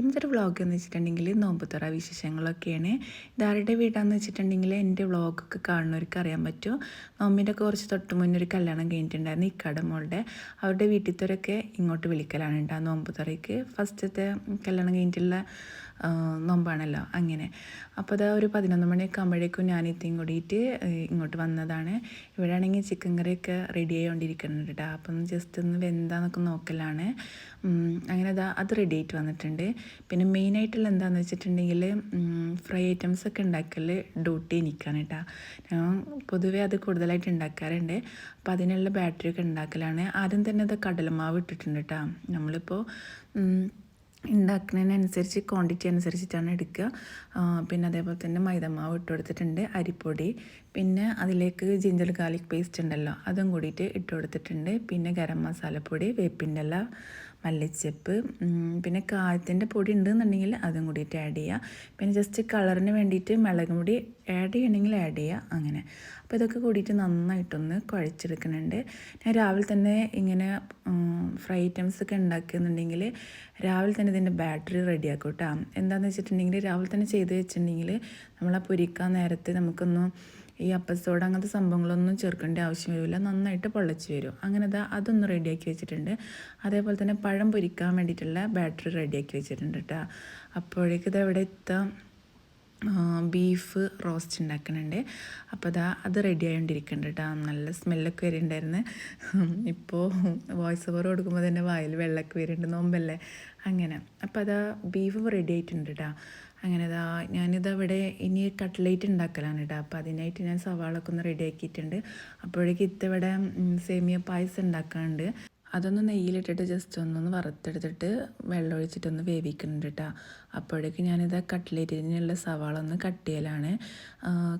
ഇന്നത്തെ വ്ളോഗ് എന്ന് വെച്ചിട്ടുണ്ടെങ്കിൽ നോമ്പുത്തറ വിശേഷങ്ങളൊക്കെയാണ്. ഇതാരുടെ വീടാന്ന് വെച്ചിട്ടുണ്ടെങ്കിൽ എന്റെ വ്ളോഗൊക്കെ കാണുന്നവർക്ക് അറിയാൻ പറ്റും. നോമ്പിന്റെ കുറച്ച് തൊട്ട് മുന്നേ ഒരു കല്യാണം കഴിഞ്ഞിട്ടുണ്ടായിരുന്നു ഇക്കട മോളുടെ. അവരുടെ വീട്ടിലത്തവരൊക്കെ ഇങ്ങോട്ട് വിളിക്കലാണ് ഉണ്ടാ നോമ്പുത്തറയ്ക്ക് ഫസ്റ്റത്തെ കല്യാണം കഴിഞ്ഞിട്ടുള്ള നോമ്പാണല്ലോ അങ്ങനെ. അപ്പോൾ അതാ ഒരു പതിനൊന്ന് മണിയൊക്കെ ആകുമ്പോഴേക്കും ഞാൻ ഇത്തിയും കൂടിയിട്ട് ഇങ്ങോട്ട് വന്നതാണ്. ഇവിടെ ആണെങ്കിൽ ചിക്കൻ കറിയൊക്കെ റെഡി ആയിക്കൊണ്ടിരിക്കുന്നുണ്ട് കേട്ടോ. അപ്പം ജസ്റ്റ് ഒന്ന് വെന്താന്നൊക്കെ നോക്കലാണ്. അങ്ങനെ അതാ അത് റെഡി ആയിട്ട് വന്നിട്ടുണ്ട്. പിന്നെ മെയിനായിട്ടുള്ള എന്താണെന്ന് വെച്ചിട്ടുണ്ടെങ്കിൽ ഫ്രൈ ഐറ്റംസ് ഒക്കെ ഉണ്ടാക്കൽ ഡ്യൂട്ടി എനിക്കാണ് കേട്ടോ ഞാൻ പൊതുവേ അത് കൂടുതലായിട്ട് ഉണ്ടാക്കാറുണ്ട്. അപ്പോൾ അതിനുള്ള ബാറ്ററി ഒക്കെ ഉണ്ടാക്കലാണ്. ആദ്യം തന്നെ അത് കടലമാവ് ഇട്ടിട്ടുണ്ട് കേട്ടോ നമ്മളിപ്പോൾ ഉണ്ടാക്കുന്നതിനനുസരിച്ച് ക്വാണ്ടിറ്റി അനുസരിച്ചിട്ടാണ് എടുക്കുക പിന്നെ അതേപോലെ തന്നെ മൈദമാവ് ഇട്ട് കൊടുത്തിട്ടുണ്ട് അരിപ്പൊടി. പിന്നെ അതിലേക്ക് ജിഞ്ചർ ഗാർലിക് പേസ്റ്റ് ഉണ്ടല്ലോ അതും കൂടിയിട്ട് ഇട്ട് കൊടുത്തിട്ടുണ്ട്. പിന്നെ ഗരം മസാലപ്പൊടി വേപ്പിന്റെ ഇല മല്ലിച്ചപ്പ് പിന്നെ കായത്തിന്റെ പൊടി ഉണ്ടെന്നുണ്ടെങ്കിൽ അതും കൂടിയിട്ട് ആഡ് ചെയ്യുക. പിന്നെ ജസ്റ്റ് കളറിന് വേണ്ടിയിട്ട് മുളക് പൊടി ആഡ് ചെയ്യണമെങ്കിൽ ആഡ് ചെയ്യുക അങ്ങനെ. അപ്പോൾ ഇതൊക്കെ കൂടിയിട്ട് നന്നായിട്ടൊന്ന് കുഴച്ചെടുക്കുന്നുണ്ട്. ഞാൻ രാവിലെ തന്നെ ഇങ്ങനെ ഫ്രൈ ഐറ്റംസ് ഒക്കെ ഉണ്ടാക്കുന്നുണ്ടെങ്കിൽ രാവിലെ തന്നെ ഇതിന്റെ ബാറ്ററി റെഡിയാക്കും കേട്ടോ എന്താണെന്ന് വെച്ചിട്ടുണ്ടെങ്കിൽ രാവിലെ തന്നെ ചെയ്ത് വെച്ചിട്ടുണ്ടെങ്കിൽ നമ്മൾ ആ പൊരിക്കാൻ നേരത്തെ നമുക്കൊന്നും ഈ അപ്പസോട് അങ്ങനത്തെ സംഭവങ്ങളൊന്നും ചേർക്കേണ്ട ആവശ്യം വരില്ല. നന്നായിട്ട് പൊള്ളച്ച് വരും. അങ്ങനെ ദാ അതൊന്ന് റെഡിയാക്കി വെച്ചിട്ടുണ്ട്. അതേപോലെ തന്നെ പഴം പൊരിക്കാൻ വേണ്ടിയിട്ടുള്ള ബാറ്ററി റെഡിയാക്കി വെച്ചിട്ടുണ്ട് കേട്ടോ അപ്പോഴേക്ക് ഇത് എവിടെ എത്താം ബീഫ് റോസ്റ്റ് ഉണ്ടാക്കുന്നുണ്ട്. അപ്പോൾ അതാ അത് റെഡി ആയിക്കൊണ്ടിരിക്കുന്നുണ്ട് കേട്ടോ നല്ല സ്മെല്ലൊക്കെ വരുന്നുണ്ടായിരുന്നു ഇപ്പോൾ വോയിസ് ഓവർ കൊടുക്കുമ്പോൾ തന്നെ വായിൽ വെള്ളമൊക്കെ വരുന്നുണ്ട് നോമ്പല്ലേ? അങ്ങനെ. അപ്പോൾ അതാ ബീഫ് റെഡി ആയിട്ടുണ്ട് കേട്ടോ അങ്ങനെ ഇതാ ഞാനിത് അവിടെ ഇനി കട്ട്ലേറ്റ് ഉണ്ടാക്കലാണ് കേട്ടോ അപ്പോൾ അതിനായിട്ട് ഞാൻ സവാളൊക്കെ ഒന്ന് റെഡി ആക്കിയിട്ടുണ്ട്. അപ്പോഴേക്ക് ഇത്തവിടെ സേമിയ പായസം ഉണ്ടാക്കാനുണ്ട്. അതൊന്ന് നെയ്യിലിട്ടിട്ട് ജസ്റ്റ് ഒന്നൊന്ന് വറുത്തെടുത്തിട്ട് വെള്ളം ഒഴിച്ചിട്ടൊന്ന് വേവിക്കുന്നുണ്ട് കേട്ടോ അപ്പോഴേക്ക് ഞാനിത് കട്ട്ലേറ്റിനുള്ള സവാള ഒന്ന് കട്ട് ചെയ്യലാണ്.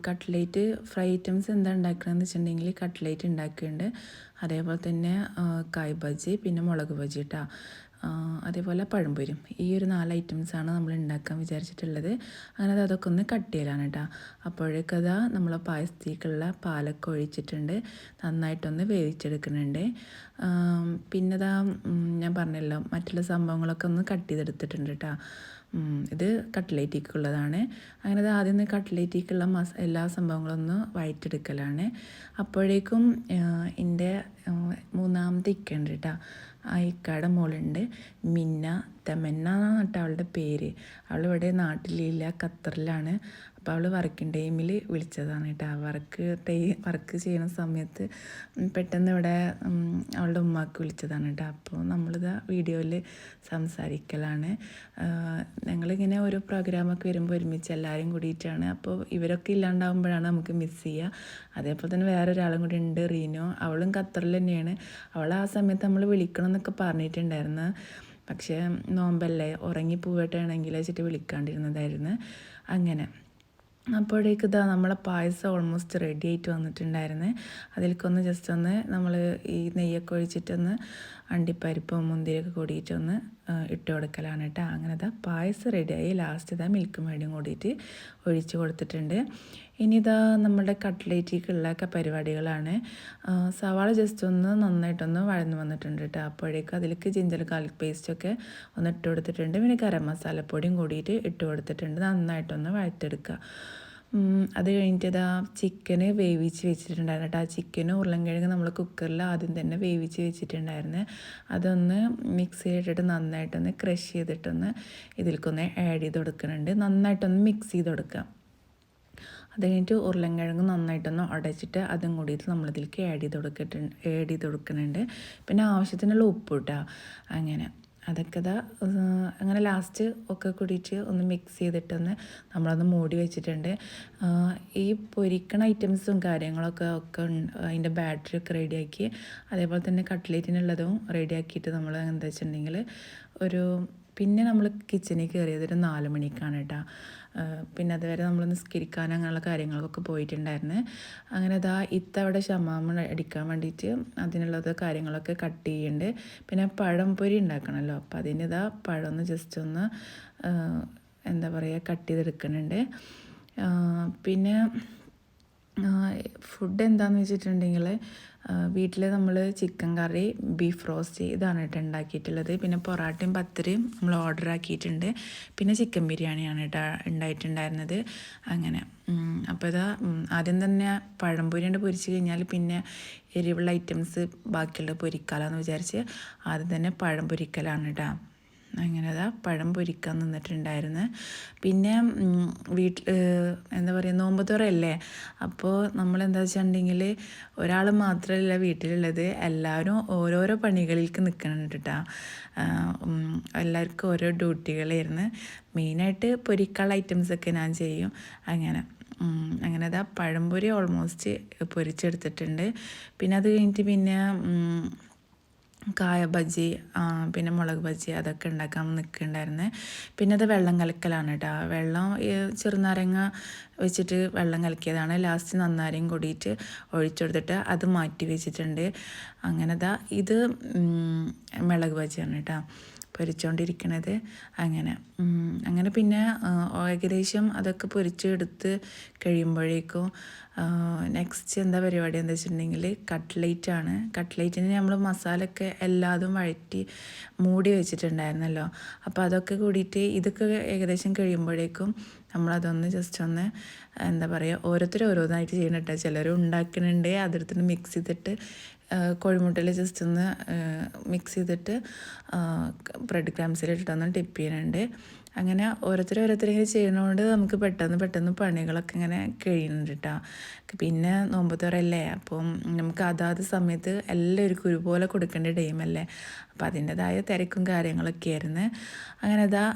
കട്ട്ലേറ്റ് ഫ്രൈ ഐറ്റംസ് എന്താ ഉണ്ടാക്കണമെന്ന് വെച്ചിട്ടുണ്ടെങ്കിൽ കട്ട്ലേറ്റ് ഉണ്ടാക്കിയിട്ടുണ്ട് അതേപോലെ തന്നെ കായ് ബജി പിന്നെ മുളക് ബജി കേട്ടോ അതേപോലെ പഴംപൊരും ഈ ഒരു നാല് ഐറ്റംസാണ് നമ്മൾ ഉണ്ടാക്കാൻ വിചാരിച്ചിട്ടുള്ളത്. അങ്ങനെ അത് അതൊക്കെ ഒന്ന് കട്ട് ചെയ്യലാണ് കേട്ടോ അപ്പോഴേക്കതാ നമ്മൾ പായസത്തേക്കുള്ള പാലൊക്കെ ഒഴിച്ചിട്ടുണ്ട്. നന്നായിട്ടൊന്ന് വേവിച്ചെടുക്കുന്നുണ്ട്. പിന്നെ ഇതാ ഞാൻ പറഞ്ഞല്ലോ മറ്റുള്ള സംഭവങ്ങളൊക്കെ ഒന്ന് കട്ട് ചെയ്തെടുത്തിട്ടുണ്ട് കേട്ടോ ഇത് കട്ട്ലേറ്റിക്കുള്ളതാണ്. അങ്ങനെ അത് ആദ്യം കട്ട്ലേറ്റിക്കുള്ള മസ എല്ലാ സംഭവങ്ങളും ഒന്ന് വഴറ്റെടുക്കലാണ് അപ്പോഴേക്കും എന്റെ മൂന്നാമത്തെ ഇക്കുണ്ട് കേട്ടോ ആ ഇക്കയുടെ മോളുണ്ട് മിന്ന തെമന്ന എന്നാണ് കേട്ടോ അവളുടെ പേര്? അവളിവിടെ നാട്ടിലില്ല ഖത്തറിലാണ്. അപ്പോൾ അവൾ വർക്കിംഗ് ടൈമിൽ വിളിച്ചതാണ് കേട്ടോ വർക്ക് ടൈ വർക്ക് ചെയ്യുന്ന സമയത്ത് പെട്ടെന്ന് ഇവിടെ അവളുടെ ഉമ്മാക്ക് വിളിച്ചതാണ് കേട്ടോ അപ്പോൾ നമ്മളിതാ വീഡിയോയിൽ സംസാരിക്കലാണ്. ഞങ്ങളിങ്ങനെ ഓരോ പ്രോഗ്രാമൊക്കെ വരുമ്പോൾ ഒരുമിച്ച് എല്ലാവരും കൂടിയിട്ടാണ്. അപ്പോൾ ഇവരൊക്കെ ഇല്ലാണ്ടാവുമ്പോഴാണ് നമുക്ക് മിസ് ചെയ്യുക അതേപോലെ തന്നെ വേറെ ഒരാളും കൂടി ഉണ്ട് റീനോ. അവളും ഖത്തറിൽ തന്നെയാണ്. അവൾ ആ സമയത്ത് നമ്മൾ വിളിക്കണം എന്നൊക്കെ പറഞ്ഞിട്ടുണ്ടായിരുന്നു. പക്ഷേ നോമ്പല്ലേ ഉറങ്ങി പോവട്ടാണെങ്കിൽ വെച്ചിട്ട് വിളിക്കാണ്ടിരുന്നതായിരുന്നു. അങ്ങനെ. അപ്പോഴേക്ക് ഇതാ നമ്മളെ പായസം ഓൾമോസ്റ്റ് റെഡി ആയിട്ട് വന്നിട്ടുണ്ടായിരുന്നു. അതിലേക്കൊന്ന് ജസ്റ്റ് ഒന്ന് നമ്മൾ ഈ നെയ്യൊക്കെ ഒഴിച്ചിട്ടൊന്ന് അണ്ടിപ്പരിപ്പും മുന്തിരിയൊക്കെ കൂടിയിട്ടൊന്ന് ഇട്ട് കൊടുക്കലാണ് കേട്ടോ. അങ്ങനത്തെ പായസം റെഡിയായി ലാസ്റ്റ് ഇതാ മിൽക്ക് മേടിയും കൂടിയിട്ട് ഒഴിച്ച് കൊടുത്തിട്ടുണ്ട്. ഇനി ഇതാ നമ്മുടെ കട്ട്ലേറ്റിക്കുള്ളൊക്കെ പരിപാടികളാണ്. സവാള ജസ്റ്റ് ഒന്ന് നന്നായിട്ടൊന്ന് വഴന്നു വന്നിട്ടുണ്ട് കേട്ടോ. അപ്പോഴേക്കും അതിലേക്ക് ജിഞ്ചർ ഗാർലിക് പേസ്റ്റൊക്കെ ഒന്ന് ഇട്ട് കൊടുത്തിട്ടുണ്ട്. പിന്നെ ഗരം മസാലപ്പൊടിയും കൂടിയിട്ട് ഇട്ട് കൊടുത്തിട്ടുണ്ട്. നന്നായിട്ടൊന്ന് വഴറ്റെടുക്കുക. അത് കഴിഞ്ഞിട്ട് ഇതാ ചിക്കന് വേവിച്ച് വെച്ചിട്ടുണ്ടായിരുന്നു കേട്ടോ. ആ ചിക്കനും ഉരുളൻകിഴങ്ങ് നമ്മൾ കുക്കറിൽ ആദ്യം തന്നെ വേവിച്ച് വെച്ചിട്ടുണ്ടായിരുന്നു. അതൊന്ന് മിക്സിയിലിട്ടിട്ട് നന്നായിട്ടൊന്ന് ക്രഷ് ചെയ്തിട്ടൊന്ന് ഇതിലേക്കൊന്ന് ആഡ് ചെയ്ത് കൊടുക്കുന്നുണ്ട്. നന്നായിട്ടൊന്ന് മിക്സ് ചെയ്ത് കൊടുക്കുക. അത് കഴിഞ്ഞിട്ട് ഉരുളൻകിഴങ്ങ് നന്നായിട്ടൊന്ന് ഉടച്ചിട്ട് അതും കൂടിയിട്ട് നമ്മളിതിലേക്ക് ആഡ് ചെയ്ത് കൊടുക്കട്ട് ആഡ് ചെയ്ത് കൊടുക്കുന്നുണ്ട്. പിന്നെ ആവശ്യത്തിനുള്ള ഉപ്പ് ഇട്ടാ. അങ്ങനെ. അതൊക്കെ ഇതാ അങ്ങനെ ലാസ്റ്റ് ഒക്കെ കൂടിയിട്ട് ഒന്ന് മിക്സ് ചെയ്തിട്ടൊന്ന് നമ്മളൊന്ന് മൂടി വെച്ചിട്ടുണ്ട് ഈ പൊരിക്കണ ഐറ്റംസും കാര്യങ്ങളൊക്കെ ഒക്കെ. അതിന്റെ ബാറ്ററി ഒക്കെ റെഡിയാക്കി അതേപോലെ തന്നെ കട്ട്ലേറ്റിനുള്ളതും റെഡിയാക്കിയിട്ട് നമ്മൾ എന്താ വെച്ചിട്ടുണ്ടെങ്കിൽ ഒരു പിന്നെ നമ്മൾ കിച്ചണിൽ കയറിയത് ഒരു നാല് മണിക്കാണ് കേട്ടോ പിന്നെ അതുവരെ നമ്മൾ നിസ്കരിക്കാൻ അങ്ങനെയുള്ള കാര്യങ്ങൾക്കൊക്കെ പോയിട്ടുണ്ടായിരുന്നു. അങ്ങനെ അതാ ഇത്തവിടെ ഷമാമ അടിക്കാൻ വേണ്ടിയിട്ട് അതിനുള്ളത് കാര്യങ്ങളൊക്കെ കട്ട് ചെയ്യുന്നുണ്ട് പിന്നെ പഴം പൊരി ഉണ്ടാക്കണമല്ലോ അപ്പോൾ അതിന് ഇതാ പഴം ഒന്ന് ജസ്റ്റ് ഒന്ന് എന്താ പറയുക കട്ട് ചെയ്തെടുക്കുന്നുണ്ട് പിന്നെ ഫുഡ് എന്താണെന്ന് വെച്ചിട്ടുണ്ടെങ്കിൽ വീട്ടിൽ നമ്മൾ ചിക്കൻ കറി ബീഫ് റോസ്റ്റ് ഇതാണ് കേട്ടോ ഉണ്ടാക്കിയിട്ടുള്ളത്. പിന്നെ പൊറാട്ടയും പത്തരയും നമ്മൾ ഓർഡർ ആക്കിയിട്ടുണ്ട്. പിന്നെ ചിക്കൻ ബിരിയാണിയാണ് കേട്ടോ ഉണ്ടായിട്ടുണ്ടായിരുന്നത്. അങ്ങനെ അപ്പോൾ ഇതാ ആദ്യം തന്നെ പഴംപൊരി ഉണ്ട് പൊരിച്ച് കഴിഞ്ഞാൽ പിന്നെ എരിവുള്ള ഐറ്റംസ് ബാക്കിയുള്ളത് പൊരിക്കാലാന്ന് വിചാരിച്ച് ആദ്യം തന്നെ പഴം പൊരിക്കലാണ് കേട്ടോ. അങ്ങനെ അതാ പഴം പൊരിക്കാൻ നിന്നിട്ടുണ്ടായിരുന്നു. പിന്നെ വീട്ടിൽ എന്താ പറയുക നോമ്പ് തുറയല്ലേ? അപ്പോൾ നമ്മൾ എന്താ വെച്ചിട്ടുണ്ടെങ്കിൽ ഒരാൾ മാത്രമല്ല വീട്ടിലുള്ളത്. എല്ലാവരും ഓരോരോ പണികളിലേക്ക് നിൽക്കുന്നുണ്ട് കേട്ടോ എല്ലാവർക്കും ഓരോ ഡ്യൂട്ടികളായിരുന്നു. മെയിനായിട്ട് പൊരിക്കാനുള്ള ഐറ്റംസൊക്കെ ഞാൻ ചെയ്യും. അങ്ങനെ അങ്ങനെ അതാ പഴംപൊരി ഓൾമോസ്റ്റ് പൊരിച്ചെടുത്തിട്ടുണ്ട്. പിന്നെ അത് കഴിഞ്ഞിട്ട് പിന്നെ കായ ബജി പിന്നെ മുളക് ബജി അതൊക്കെ ഉണ്ടാക്കാൻ നിൽക്കുന്നുണ്ടായിരുന്നേ. പിന്നെ അത് വെള്ളം കലക്കലാണ് കേട്ടോ. വെള്ളം ചെറുനാരങ്ങ വെച്ചിട്ട് വെള്ളം കലക്കിയതാണ്. ലാസ്റ്റ് നന്നാരയും കൂടിയിട്ട് ഒഴിച്ചെടുത്തിട്ട് അത് മാറ്റി വെച്ചിട്ടുണ്ട്. അങ്ങനെ ഇത് മുളക് ബജിയാണ് കേട്ടോ. പൊരിച്ചുകൊണ്ടിരിക്കണത് അങ്ങനെ. അങ്ങനെ പിന്നെ ഏകദേശം അതൊക്കെ പൊരിച്ചെടുത്ത് കഴിയുമ്പോഴേക്കും നെക്സ്റ്റ് എന്താ പരിപാടി എന്താ വെച്ചിട്ടുണ്ടെങ്കിൽ കട്ട്ലേറ്റ് ആണ്. കട്ട്ലേറ്റിന് നമ്മൾ മസാലയൊക്കെ എല്ലാതും വഴറ്റി മൂടി വെച്ചിട്ടുണ്ടായിരുന്നല്ലോ. അപ്പോൾ അതൊക്കെ കൂടിയിട്ട് ഇതൊക്കെ ഏകദേശം കഴിയുമ്പോഴേക്കും നമ്മളതൊന്ന് ജസ്റ്റ് ഒന്ന് എന്താ പറയുക ഓരോരുത്തർ ഓരോന്നായിട്ട് ചെയ്യണം കേട്ടോ ചിലർ ഉണ്ടാക്കുന്നുണ്ട് അതെടുത്തിട്ട് മിക്സ് ചെയ്തിട്ട് കോഴിമുട്ടയിൽ ജസ്റ്റ് ഒന്ന് മിക്സ് ചെയ്തിട്ട് ബ്രെഡ് ക്രാംസിലിട്ടിട്ടൊന്ന് ടിപ്പ് ചെയ്യുന്നുണ്ട് അങ്ങനെ ഓരോരുത്തർ ഇങ്ങനെ ചെയ്യണോണ്ട് നമുക്ക് പെട്ടെന്ന് പെട്ടെന്ന് പണികളൊക്കെ ഇങ്ങനെ കഴിയുന്നുണ്ട് കേട്ടോ പിന്നെ നോമ്പത്തോറല്ലേ അപ്പം നമുക്ക് അതാത് സമയത്ത് എല്ലാവർക്കും ഒരുപോലെ കൊടുക്കേണ്ട ടൈമല്ലേ അപ്പോൾ അതിന്റെതായ തിരക്കും കാര്യങ്ങളൊക്കെ ആയിരുന്നു. അങ്ങനെ അതാ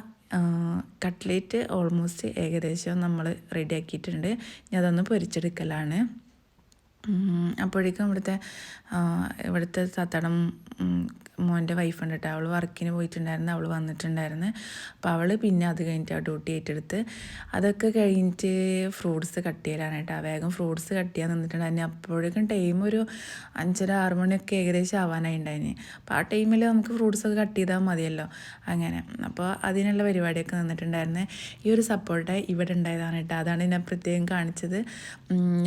കട്ട്ലേറ്റ് ഓൾമോസ്റ്റ് ഏകദേശം നമ്മൾ റെഡിയാക്കിയിട്ടുണ്ട് ഞാൻ അതൊന്ന് പൊരിച്ചെടുക്കലാണ്. അപ്പോഴേക്കും ഇവിടുത്തെ ഇവിടുത്തെ തത്തടം മോന്റെ വൈഫ് ഉണ്ട് കേട്ടോ അവൾ വർക്കിന് പോയിട്ടുണ്ടായിരുന്നു അവൾ വന്നിട്ടുണ്ടായിരുന്നു. അപ്പോൾ അവൾ പിന്നെ അത് കഴിഞ്ഞിട്ട് ആ ഡ്യൂട്ടി ഏറ്റെടുത്ത് അതൊക്കെ കഴിഞ്ഞിട്ട് ഫ്രൂട്ട്സ് കട്ട് ചെയ്യലാണ് കേട്ടോ. വേഗം ഫ്രൂട്ട്സ് കട്ട് ചെയ്യാൻ നിന്നിട്ടുണ്ടായിരുന്നു അപ്പോഴേക്കും ടൈം ഒരു അഞ്ചര ആറ് മണിയൊക്കെ ഏകദേശം ആവാനായി ഉണ്ടായിന്. അപ്പോൾ ആ ടൈമിൽ നമുക്ക് ഫ്രൂട്ട്സ് ഒക്കെ കട്ട് ചെയ്താൽ മതിയല്ലോ. അങ്ങനെ. അപ്പോൾ അതിനുള്ള പരിപാടിയൊക്കെ നിന്നിട്ടുണ്ടായിരുന്നു. ഈ ഒരു സപ്പോർട്ട് ഇവിടെ ഉണ്ടായതാണ് കേട്ടോ. അതാണ് ഞാൻ പ്രത്യേകം കാണിച്ചത്.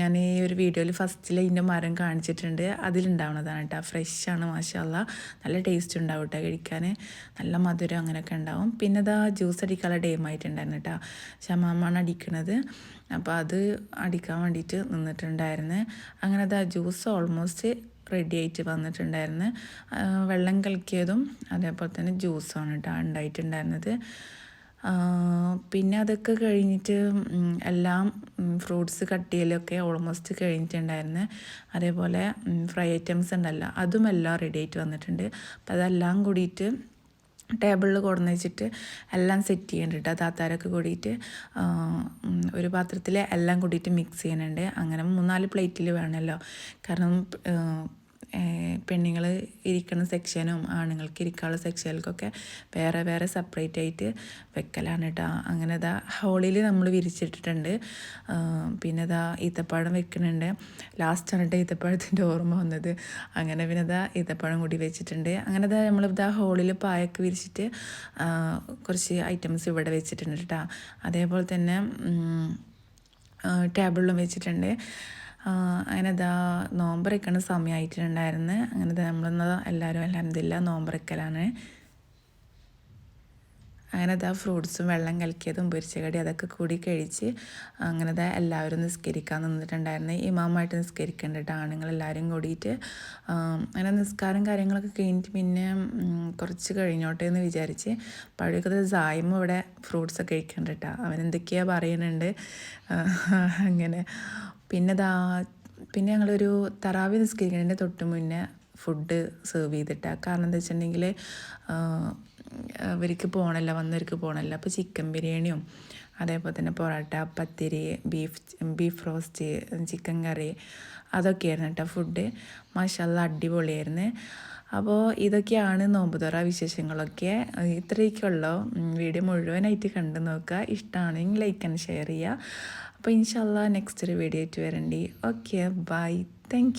ഞാൻ ഈ ഒരു വീഡിയോയിൽ ഫസ്റ്റിൽ ഇതിന്റെ മരം കാണിച്ചിട്ടുണ്ട്. അതിലുണ്ടാവുന്നതാണ് കേട്ടോ. ഫ്രഷാണ് മാഷല്ല നല്ല ടേസ്റ്റ് ഉണ്ടാവും കേട്ടോ കഴിക്കാൻ. നല്ല മധുരം അങ്ങനെയൊക്കെ ഉണ്ടാവും. പിന്നെ ഇതാ ജ്യൂസ് അടിക്കാനുള്ള ടൈം ആയിട്ടുണ്ടായിരുന്നു കേട്ടോ. ഷമാമാണ് അടിക്കുന്നത് അപ്പോൾ അത് അടിക്കാൻ വേണ്ടിയിട്ട് നിന്നിട്ടുണ്ടായിരുന്നു. അങ്ങനെ അതാ ജ്യൂസ് ഓൾമോസ്റ്റ് റെഡി ആയിട്ട് വന്നിട്ടുണ്ടായിരുന്നു. വെള്ളം കലക്കിയതും അതേപോലെ തന്നെ ജ്യൂസാണ് കേട്ടോ ഉണ്ടായിട്ടുണ്ടായിരുന്നത്. പിന്നെ അതൊക്കെ കഴിഞ്ഞിട്ട് എല്ലാം ഫ്രൂട്ട്സ് കട്ട് ചെയ്യലൊക്കെ ഓൾമോസ്റ്റ് കഴിഞ്ഞിട്ടുണ്ടായിരുന്നു. അതേപോലെ ഫ്രൈ ഐറ്റംസ് ഉണ്ടല്ലോ അതും എല്ലാം റെഡി ആയിട്ട് വന്നിട്ടുണ്ട്. അപ്പോൾ അതെല്ലാം കൂടിയിട്ട് ടേബിളിൽ കൊടുന്ന് വെച്ചിട്ട് എല്ലാം സെറ്റ് ചെയ്യുന്നുണ്ട് താത്താരൊക്കെ കൂടിയിട്ട് ഒരു പാത്രത്തിൽ എല്ലാം കൂടിയിട്ട് മിക്സ് ചെയ്യുന്നുണ്ട് അങ്ങനെ മൂന്നാൽ പ്ലേറ്റിൽ വേണമല്ലോ കാരണം പെണ്ണുങ്ങൾ ഇരിക്കുന്ന സെക്ഷനും ആണുങ്ങൾക്ക് ഇരിക്കാനുള്ള സെക്ഷനിലേക്കൊക്കെ വേറെ വേറെ സെപ്പറേറ്റ് ആയിട്ട് വെക്കലാണ് കേട്ടോ അങ്ങനെ ഇതാ ഹോളിൽ നമ്മൾ വിരിച്ചിട്ടിട്ടുണ്ട്. പിന്നെ ഇതാ ഈത്തപ്പഴം വെക്കുന്നുണ്ട് ലാസ്റ്റാണ് കേട്ടോ ഈത്തപ്പഴത്തിന്റെ ഓർമ്മ വന്നത്. അങ്ങനെ പിന്നെ ഇതാ ഈത്തപ്പഴം കൂടി വെച്ചിട്ടുണ്ട്. അങ്ങനെ ഇതാ നമ്മൾ ഇതാ ഹോളിൽ പായൊക്കെ വിരിച്ചിട്ട് കുറച്ച് ഐറ്റംസ് ഇവിടെ വെച്ചിട്ടുണ്ട് കേട്ടോ അതേപോലെ തന്നെ ടേബിളിലും വെച്ചിട്ടുണ്ട്. അങ്ങനെ ഇതാ നോമ്പറയ്ക്കണ സമയമായിട്ടുണ്ടായിരുന്നു അങ്ങനെ നമ്മളെന്ന് എല്ലാവരും അലഹമില്ല നോമ്പറയ്ക്കലാണ്. അങ്ങനെ ഇതാ ഫ്രൂട്ട്സും വെള്ളം കലക്കിയതും പൊരിച്ചകടി അതൊക്കെ കൂടി കഴിച്ച് അങ്ങനെ എല്ലാവരും നിസ്കരിക്കാൻ നിന്നിട്ടുണ്ടായിരുന്നു. ഇമാമായിട്ട് നിസ്കരിക്കേണ്ടിട്ട് ആണുങ്ങളെല്ലാവരും കൂടിയിട്ട്. അങ്ങനെ നിസ്കാരം കാര്യങ്ങളൊക്കെ കഴിഞ്ഞിട്ട് പിന്നെ കുറച്ച് കഴിഞ്ഞോട്ടെ എന്ന് വിചാരിച്ച് പഴയൊക്കെ സായ്മ ഇവിടെ ഫ്രൂട്ട്സൊക്കെ കഴിക്കേണ്ടിട്ടാണ് അവൻ എന്തൊക്കെയാ പറയുന്നുണ്ട് അങ്ങനെ പിന്നെ ദാ പിന്നെ ഞങ്ങളൊരു തറാവി നിസ്കരിക്കുന്നതിന്റെ തൊട്ട് മുന്നേ ഫുഡ് സെർവ് ചെയ്തിട്ടാണ് കാരണം എന്താ വെച്ചിട്ടുണ്ടെങ്കിൽ അവർക്ക് പോകണമല്ല വന്നവർക്ക് പോകണല്ല അപ്പോൾ ചിക്കൻ ബിരിയാണിയും അതേപോലെ തന്നെ porotta pathiri beef beef roast chicken curry അതൊക്കെയായിരുന്നു കേട്ടോ ഫുഡ് മാഷല്ല അടിപൊളിയായിരുന്നു. അപ്പോൾ ഇതൊക്കെയാണ് നോമ്പുതുറ വിശേഷങ്ങളൊക്കെ. ഇത്രയൊക്കെയുള്ളൂ. വീഡിയോ മുഴുവനായിട്ട് കണ്ടു നോക്കുക. ഇഷ്ടമാണെങ്കിൽ ലൈക്ക് ആൻഡ് ഷെയർ ചെയ്യുക. അപ്പോൾ ഇൻഷല്ല നെക്സ്റ്റ് ഒരു വീഡിയോ ആയിട്ട് വരണ്ടി. Okay bye thank